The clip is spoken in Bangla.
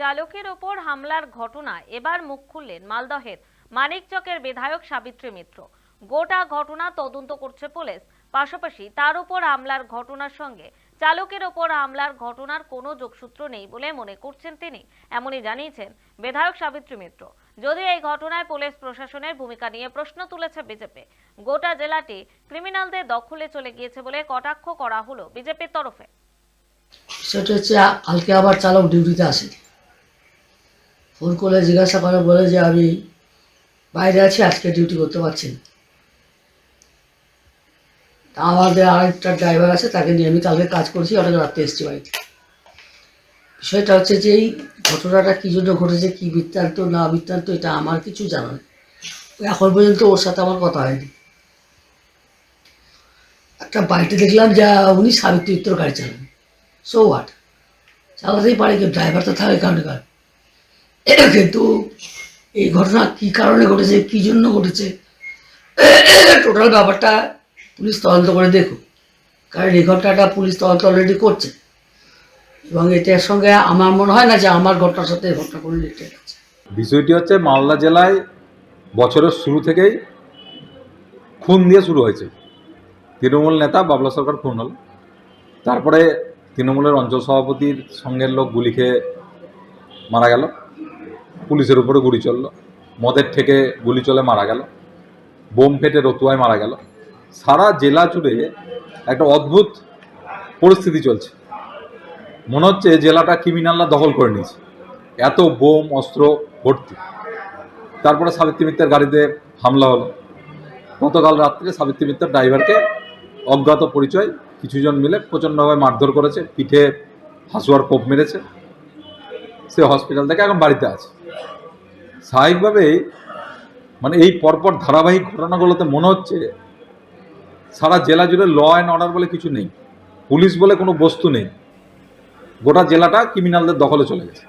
চালকের ওপর হামলার ঘটনা এবার মুখ খুললেন মালদহের মানিকচকের বিধায়ক সাবিত্রী মিত্র। গোটা ঘটনা তদন্ত করছে পুলিশ। পাশাপাশি তার উপর হামলার ঘটনার সঙ্গে চালকের ওপর হামলার ঘটনার কোনো যোগসূত্র নেই বলে মনে করছেন তিনি। এমনই জানিয়েছেন বিধায়ক সাবিত্রী মিত্র। যদিও এই ঘটনায় পুলিশ প্রশাসনের ভূমিকা নিয়ে প্রশ্ন তুলেছে বিজেপি। গোটা জেলাটি ক্রিমিনালদের দখলে চলে গিয়েছে বলে কটাক্ষ করা হলো বিজেপির তরফে। সেটা হচ্ছে কালকে আবার চালক ডিউটিতে আসে ফোন করে জিজ্ঞাসা করে, বলে যে আমি বাইরে আছি, আজকে ডিউটি করতে পারছি না। আমাদের আরেকটা ড্রাইভার আছে, তাকে নিয়ে আমি কালকে কাজ করছি ওটাকে রাত্রে এসছি বাড়িতে। বিষয়টা হচ্ছে যে, এই ঘটনাটা কী জন্য ঘটেছে, কী বৃত্তান্ত, না বৃত্তান্ত, এটা আমার কিছু জানা নেই। এখন পর্যন্ত ওর সাথে আমার কথা হয়নি। একটা বাড়িতে দেখলাম যা, উনি সাবিত্রী গাড়ি চালান। সো হোয়াট চালাতেই পারে কিন্তু ড্রাইভার তো থাকে কারণে কার। কিন্তু এই ঘটনা কী কারণে ঘটেছে, কী জন্য ঘটেছে টোটাল ব্যাপারটা পুলিশ তদন্ত করে দেখুক। কারণ এই ঘটনাটা পুলিশ তদন্ত অলরেডি করছে। এবং এটার সঙ্গে আমার মনে হয় না যে আমার ঘটনার সাথে ঘটনা কোনো রিলেটেড আছে। বিষয়টি হচ্ছে মালদা জেলায় বছরের শুরু থেকেই খুন দিয়ে শুরু হয়েছে। তৃণমূল নেতা বাবলা সরকার খুন হল। তারপরে তৃণমূলের অঞ্চল সভাপতির সঙ্গের লোক গুলি খেয়ে মারা গেল। পুলিশের উপরে গুলি চলল। মদের থেকে গুলি চলে মারা গেল। বোম ফেটে রতুয়ায় মারা গেল। সারা জেলা জুড়ে একটা অদ্ভুত পরিস্থিতি চলছে। মনে হচ্ছে জেলাটা ক্রিমিনালরা দখল করে নিয়েছে। এত বোম, অস্ত্র ভর্তি। তারপরে সাবিত্রী মিত্রের গাড়িতে হামলা হলো। গতকাল রাত্রে সাবিত্রী মিত্রের ড্রাইভারকে অজ্ঞাত পরিচয়, কিছুজন মিলে প্রচণ্ডভাবে মারধর করেছে, পিঠে হাসুয়ার কোপ মেরেছে। সে হসপিটাল থেকে এখন বাড়িতে আছে। স্বাভাবিকভাবেই মানে এই পরপর ধারাবাহিক ঘটনাগুলোতে মনে হচ্ছে সারা জেলা জুড়ে ল অ্যান্ড অর্ডার বলে কিছু নেই। পুলিশ বলে কোনো বস্তু নেই। গোটা জেলাটা ক্রিমিনালদের দখলে চলে গেছে।